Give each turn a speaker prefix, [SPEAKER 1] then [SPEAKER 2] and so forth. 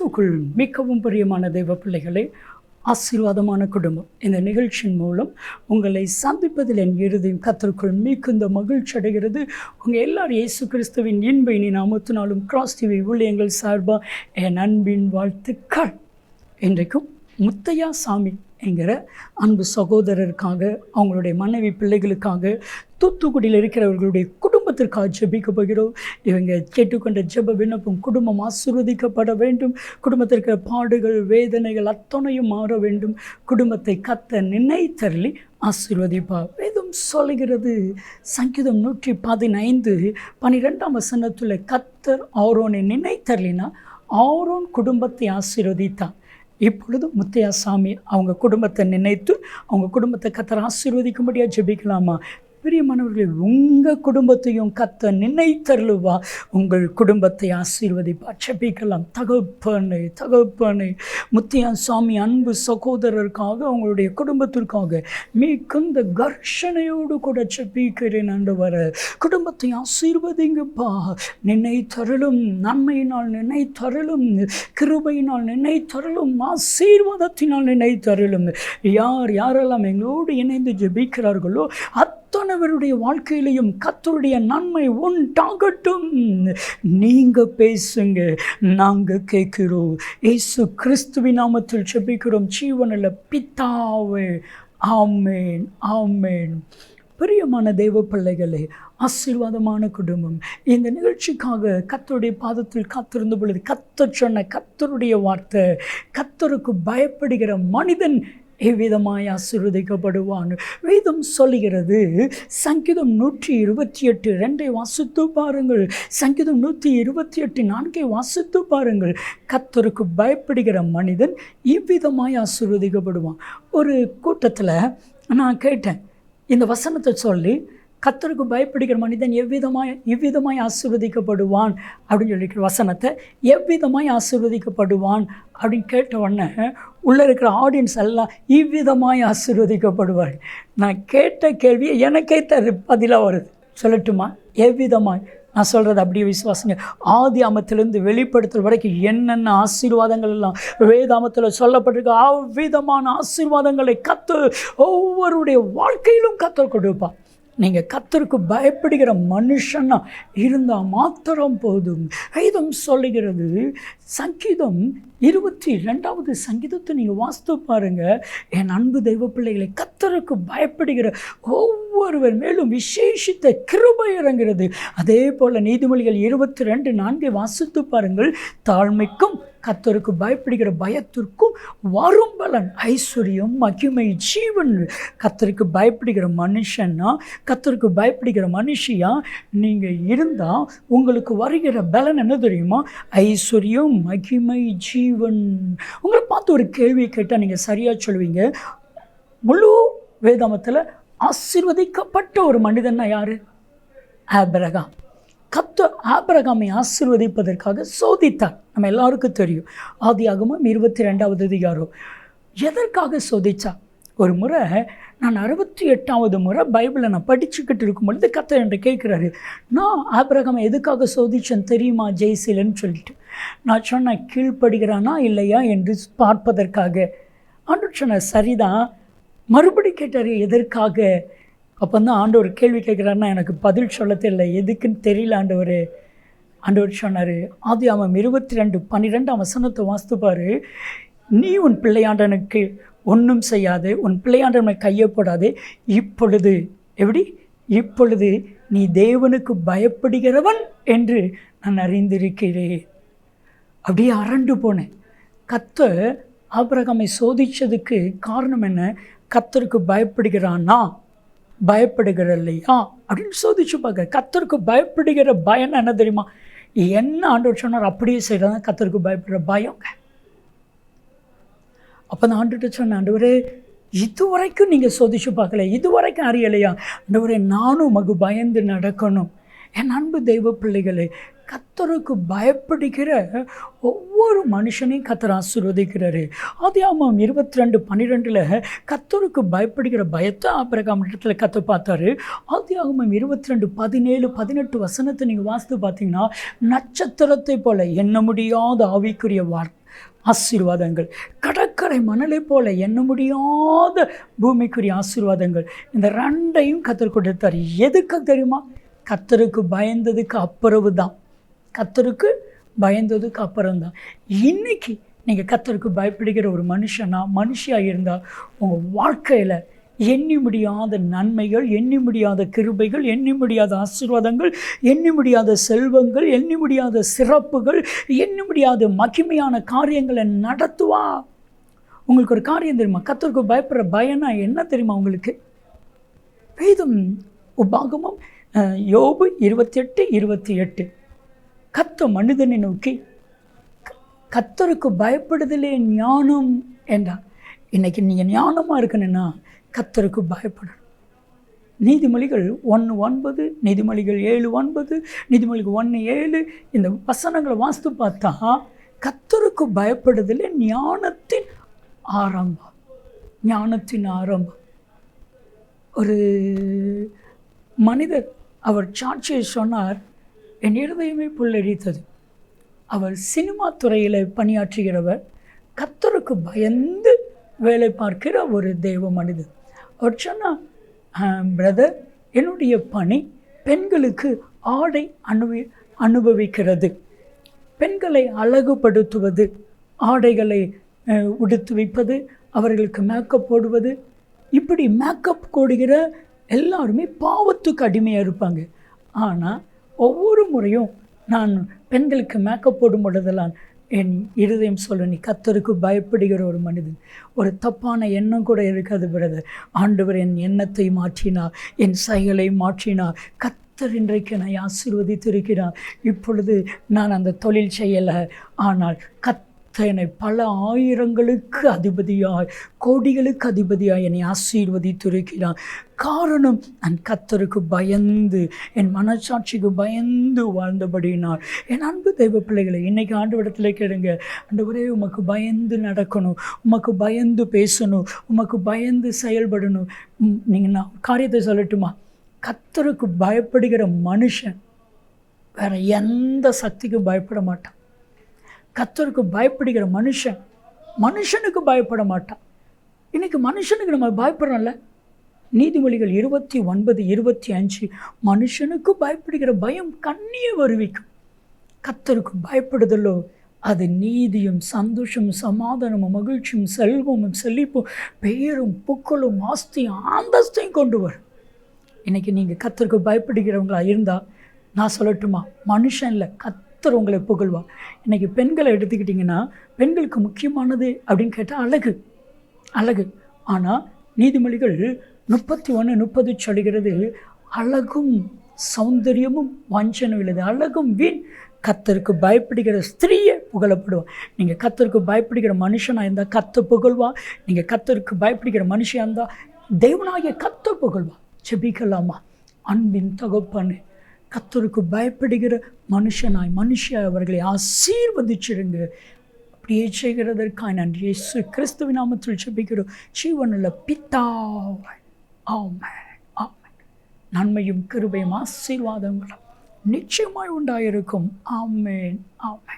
[SPEAKER 1] கிறிஸ்துக்குள் மிகவும் பிரியமான தெய்வ பிள்ளைகளே ஆசீர்வாதமான குடும்பம். இந்த நிகழ்ச்சியின் மூலம் உங்களை சந்திப்பதில் என் இறுதியும் கத்தருக்குள் மிகுந்த மகிழ்ச்சி அடைகிறது. உங்கள் எல்லாரும் இயேசு கிறிஸ்துவின் இன்பை நீ நாமத்தினாலும் கிராஸ் டிவி ஊழியங்கள் சார்பாக என் அன்பின் வாழ்த்துக்கள். இன்றைக்கும் முத்தையா சாமி என்கிற அன்பு சகோதரருக்காக அவங்களுடைய மனைவி பிள்ளைகளுக்காக தூத்துக்குடியில் இருக்கிறவர்களுடைய குடும்பத்திற்காக ஜெபிக்க போகிறோம். இவங்க கேட்டுக்கொண்ட ஜெப விண்ணப்பம் குடும்பம் ஆசீர்வதிக்கப்பட வேண்டும். குடும்பத்திற்கு பாடுகள் வேதனைகள் அத்தனையும் மாற வேண்டும். குடும்பத்தை கத்த நினைத்தள்ளி ஆசிர்வதிப்பா வேதம் சொல்லுகிறது சங்கீதம் நூற்றி பதினைந்து பனிரெண்டாம் வசனத்தில் கத்தர் ஆரோனை நினைத்தர்லினா ஆரோன் குடும்பத்தை ஆசீர்வதித்தான் இப்பொழுது முத்தையா சாமி அவங்க குடும்பத்தை நினைத்து அவங்க குடும்பத்தை கத்தர் ஆசீர்வதிக்கும்படியாக ஜெபிக்கலாமா? பிரியமானவர்களே உங்கள் குடும்பத்தையும் கத்த நினைத்தருளுவா. உங்கள் குடும்பத்தை ஆசீர்வதிப்பா. செபிக்கலாம் தகப்பனு தகப்பனு முத்தியா சாமி அன்பு சகோதரருக்காக அவங்களுடைய குடும்பத்திற்காக மிகுந்த கர்ஷனையோடு கூட ஜெபிக்கிறேன் வர குடும்பத்தை ஆசீர்வதிங்கப்பா. நினைத்தருளும் நன்மையினால் நினைத்தருளும் கிருபையினால் நினைத்தருளும் ஆசீர்வாதத்தினால் நினைத்தருளும். யார் யாரெல்லாம் எங்களோடு இணைந்து ஜெபிக்கிறார்களோ அத்தனைவருடைய வாழ்க்கையிலையும் கத்தருடைய நன்மை உண்டாகட்டும். நீங்கள் பேசுங்க நாங்கள் கேட்கிறோம். ஏசு கிறிஸ்துவின் நாமத்தில் செபிக்கிறோம் ஜீவனில் பித்தாவே ஆமேன் ஆமேன். பிரியமான தெய்வ பிள்ளைகளே ஆசீர்வாதமான குடும்பம். இந்த நிகழ்ச்சிக்காக கத்தருடைய பாதத்தில் காத்திருந்த பொழுது கத்தர் சொன்ன கத்தருடைய வார்த்தை கத்தருக்கு பயப்படுகிற மனிதன் எவ்விதமாய் ஆசிர்வதிக்கப்படுவான். வேதம் சொல்கிறது சங்கீதம் நூற்றி இருபத்தி எட்டு ரெண்டை வாசித்து பாருங்கள். சங்கீதம் நூற்றி இருபத்தி எட்டு நான்கை வாசித்து பாருங்கள். கத்தருக்கு பயப்படுகிற மனிதன் இவ்விதமாய் ஆசிர்வதிக்கப்படுவான்? ஒரு கூட்டத்தில் நான் கேட்டேன் இந்த வசனத்தை சொல்லி கத்தருக்கு பயப்படுகிற மனிதன் எவ்விதமாய் இவ்விதமாய் ஆசிர்வதிக்கப்படுவான்? அப்படின்னு சொல்லிக்கிற வசனத்தை எவ்விதமாய் ஆசிர்வதிக்கப்படுவான்? அப்படின்னு கேட்ட உடனே உள்ளே இருக்கிற ஆடியன்ஸ் எல்லாம் இவ்விதமாய் ஆசீர்வதிக்கப்படுவார் நான் கேட்ட கேள்வியை எனக்கே தரு பதிலாக வருது. சொல்லட்டுமா? எவ்விதமாய்? நான் சொல்கிறது அப்படியே விசுவாசங்க. ஆதி அமத்திலிருந்து வெளிப்படுத்துகிற வரைக்கும் என்னென்ன ஆசீர்வாதங்கள் எல்லாம் வேதாமத்தில் சொல்லப்பட்டிருக்க அவ்விதமான ஆசீர்வாதங்களை கத்து ஒவ்வொருடைய வாழ்க்கையிலும் கற்று கொடுப்பா நீங்கள் கத்தருக்கு பயப்படுகிற மனுஷனாக இருந்தால் மாத்திரம் போதும். வேதம் சொல்லுகிறது சங்கீதம் இருபத்தி ரெண்டாவது சங்கீதத்தை நீங்கள் வாஸ்து பாருங்கள் என் அன்பு தெய்வ பிள்ளைகளை கத்தருக்கு பயப்படுகிற ஒவ்வொருவர் மேலும் விசேஷித்த கிருபை இறங்கிறது அதே போல் நீதிமொழிகள் இருபத்தி ரெண்டு நான்கை வாசித்து பாருங்கள். தாழ்மைக்கும் கத்தருக்கு பயப்படுகிற பயத்திற்கும் வரும் பலன். ஐஸ்வர்யம் மகிமை ஜீவன். கத்தருக்கு பயப்படுகிற மனுஷன்னா கத்தருக்கு பயப்படுகிற மனுஷியா நீங்கள் இருந்தால் உங்களுக்கு வருகிற பலன் என்ன தெரியுமா? ஐஸ்வர்யம் மகிமை ஜீவன். உங்களை பார்த்து ஒரு கேள்வி கேட்டால் நீங்கள் சரியாக சொல்லுவீங்க. முழு வேதாமத்தில் ஆசிர்வதிக்கப்பட்ட ஒரு மனிதன்னா யார்? ஆபிரகாம். கத்த ஆபரகாமை ஆசீர்வதிப்பதற்காக சோதித்தார். நம்ம எல்லாருக்கும் தெரியும். ஆதியாகமும் இருபத்தி ரெண்டாவது அதிகாரம். எதற்காக சோதித்தா ஒரு முறை நான் அறுபத்தி எட்டாவது முறை பைபிளை நான் படிச்சுக்கிட்டு இருக்கும் பொழுது கத்த என்று கேட்குறாரு நான் ஆபிரகாமை எதுக்காக சோதிச்சேன் தெரியுமா? ஜெய்சிலன்னு சொல்லிட்டு. நான் சொன்னேன் கீழ்ப்படுகிறானா இல்லையா? என்று பார்ப்பதற்காக. ஆண்டு சொன்ன சரிதான். மறுபடி கேட்டார் எதற்காக? அப்போ தான் ஆண்டவர் கேள்வி கேட்குறாருன்னா எனக்கு பதில் சொல்ல தெரியல எதுக்குன்னு தெரியல ஆண்டவர். ஆண்டவர் சொன்னார் ஆதி அவன் இருபத்தி ரெண்டு பன்னிரெண்டாம் வசனத்தை வாஸ்துப்பார் நீ உன் பிள்ளையாண்டனுக்கு ஒன்றும் செய்யாது உன் பிள்ளையாண்டவனை கையை இப்பொழுது எப்படி? இப்பொழுது நீ தேவனுக்கு பயப்படுகிறவன் என்று நான் அறிந்திருக்கிறேன். அப்படியே அரண்டு போனேன். கத்த ஆபிரகாமை சோதித்ததுக்கு காரணம் என்ன? கத்தருக்கு பயப்படுகிறான்னா பயப்படுகிற இல்லையா அப்படின்னு சோதிச்சு பார்க்க கத்தருக்கு பயப்படுகிற பயம் என்ன தெரியுமா? என்ன ஆண்டவர் சொன்னார்? அப்படியே செய்கிறதா கத்தருக்கு பயப்படுற பயங்க அப்போ நான் ஆண்டுகிட்ட சொன்ன ஆண்டவரே இது வரைக்கும் நீங்கள் சோதிச்சு பார்க்கல. இது வரைக்கும் அறியலையா? ஆண்டவரே நானும் மகு பயந்து நடக்கணும். என் அன்பு தெய்வ பிள்ளைகளே கத்தருக்கு பயப்படுகிற ஒவ்வொரு மனுஷனையும் கத்தர் ஆசீர்வதிக்கிறாரு. ஆமாம் இருபத்தி ரெண்டு பன்னிரெண்டில் கத்தருக்கு பயப்படுகிற பயத்தை ஆபிரகாம் இடத்துல கத்த பார்த்தாரு. ஆதியாகமம் இருபத்தி ரெண்டு பதினேழு பதினெட்டு வசனத்தை நீங்கள் வாசித்து பார்த்தீங்கன்னா நட்சத்திரத்தை போல எண்ண முடியாத ஆவிக்குரிய வார் ஆசீர்வாதங்கள் கடற்கரை மணலை போல எண்ண முடியாத பூமிக்குரிய ஆசீர்வாதங்கள் இந்த ரெண்டையும் கத்தர் கொடுத்தார். எதுக்கு தெரியுமா? கத்தருக்கு பயந்ததுக்கு அப்புறவு தான் கத்தருக்கு பயந்ததுக்கு அப்புறம் தான் இன்னைக்கு நீங்கள் கத்தருக்கு பயப்படுகிற ஒரு மனுஷனா மனுஷியாக இருந்தால் உங்கள் வாழ்க்கையில் எண்ணி முடியாத நன்மைகள் எண்ணி முடியாத கிருபைகள் எண்ணி முடியாத ஆசீர்வாதங்கள் எண்ணி முடியாத செல்வங்கள் எண்ணி முடியாத சிறப்புகள் எண்ணி முடியாத மகிமையான காரியங்களை நடத்துவா. உங்களுக்கு ஒரு காரியம் தெரியுமா? கத்தருக்கு பயப்படுற பயனா என்ன தெரியுமா உங்களுக்கு? வேதம் உபாகமம் யோபு இருபத்தி எட்டு இருபத்தி எட்டு கத்த மனிதனை நோக்கி கத்தருக்கு பயப்படுதலே ஞானம் என்றார். இன்னைக்கு நீங்கள் ஞானமாக இருக்கணும்னா கத்தருக்கு பயப்படணும். நீதிமொழிகள் ஒன்று ஒன்பது நீதிமொழிகள் ஏழு ஒன்பது நீதிமொழிகள் ஒன்று ஏழு இந்த வசனங்களை வாசித்து பார்த்தா கத்தருக்கு பயப்படுதலே ஞானத்தின் ஆரம்பம். ஞானத்தின் ஆரம்பம். ஒரு மனிதர் அவர் சாட்சியை சொன்னார் என் இருதயமே புல்லரித்தது. அவர் சினிமா துறையில் பணியாற்றுகிறவர் கத்தருக்கு பயந்து வேலை பார்க்கிற ஒரு தெய்வ மனிதர். அவர் சொன்னார் பிரதர் என்னுடைய பணி பெண்களுக்கு ஆடை அனுபவி அனுபவிக்கிறது. பெண்களை அழகுபடுத்துவது ஆடைகளை உடுத்து வைப்பது அவர்களுக்கு மேக்கப் போடுவது இப்படி மேக்கப் போடுகிற எல்லாருமே பாவத்துக்கு அடிமையாக இருப்பாங்க. ஆனால் ஒவ்வொரு முறையும் நான் பெண்களுக்கு மேக்கப் போடும் பொழுதெல்லாம் என் இருதயம் சொல்ல நீ கத்தருக்கு பயப்படுகிற ஒரு மனிதன். ஒரு தப்பான எண்ணம் கூட இருக்காது பிரதர் ஆண்டவர் என் எண்ணத்தை மாற்றினார் என் செயலை மாற்றினார். கத்தர் இன்றைக்கு நான் ஆசீர்வதித்திருக்கிறார். இப்பொழுது நான் அந்த தொழில் செய்யலை ஆனால் கத் என்னை பல ஆயிரங்களுக்கு அதிபதியாய் கோடிகளுக்கு அதிபதியாய் என்னை ஆசீர்வதித்திருக்கிறார். காரணம் நான் கத்தருக்கு பயந்து என் மனசாட்சிக்கு பயந்து வாழ்ந்தபடினார் என் அன்பு தெய்வ பிள்ளைகளை இன்றைக்கி ஆண்டு இடத்துல கேளுங்க ஆண்டவரே உமக்கு பயந்து நடக்கணும் உமக்கு பயந்து பேசணும் உமக்கு பயந்து செயல்படணும். நீங்கள் நான் காரியத்தை சொல்லட்டுமா? கத்தருக்கு பயப்படுகிற மனுஷன் வேறு எந்த சக்திக்கும் பயப்பட மாட்டான். கத்தருக்கு பயப்படுகிற மனுஷன் மனுஷனுக்கு பயப்பட மாட்டான். இன்னைக்கு மனுஷனுக்கு நம்ம பயப்படுறோம்ல? நீதிமொழிகள் இருபத்தி ஒன்பது இருபத்தி அஞ்சு மனுஷனுக்கு பயப்படுகிற பயம் கண்ணியை வருவிக்கும். கத்தருக்கு பயப்படுதலோ? அது நீதியும் சந்தோஷமும் சமாதானமும் மகிழ்ச்சியும் செல்வமும் செழிப்பும் பெயரும் புக்களும் ஆஸ்தியும் ஆந்தஸ்தையும் கொண்டு வரும். இன்றைக்கி நீங்கள் கத்தருக்கு பயப்படுகிறவங்களா இருந்தால் நான் சொல்லட்டுமா? மனுஷன் இல்லை கத்தர் உங்களை புகழ்வா இன்றைக்கி பெண்களை எடுத்துக்கிட்டிங்கன்னா பெண்களுக்கு முக்கியமானது அப்படின்னு கேட்டால் அழகு. அழகு. ஆனால் நீதிமொழிகள் முப்பத்தி ஒன்று முப்பது சொல்கிறது அழகும் சௌந்தரியமும் வஞ்சனம் இல்லை அழகும் வீண். கத்தருக்கு பயப்படுகிற ஸ்திரீயை புகழப்படுவான் நீங்கள் கத்தருக்கு பயப்படுகிற மனுஷனாக இருந்தால் கத்தை புகழ்வா நீங்கள் கத்தருக்கு பயப்படுகிற மனுஷனாக இருந்தால் தெய்வனாகிய கத்தை புகழ்வா செபிக்கலாமா அன்பின் தகப்பனு கத்தருக்கு பயப்படுகிற மனுஷனாய் மனுஷ அவர்களை ஆசீர்வதிச்சிருங்க. அப்படியே செய்கிறதற்காக நன்றி. இயேசு கிறிஸ்துவின் நாமத்தில் செபிக்கிறோம் ஜீவனில் பித்தாவாய் ஆமை ஆமை நன்மையும் கிருபையும் ஆசீர்வாதங்களும் நிச்சயமாய் உண்டாயிருக்கும். ஆமேன். ஆமை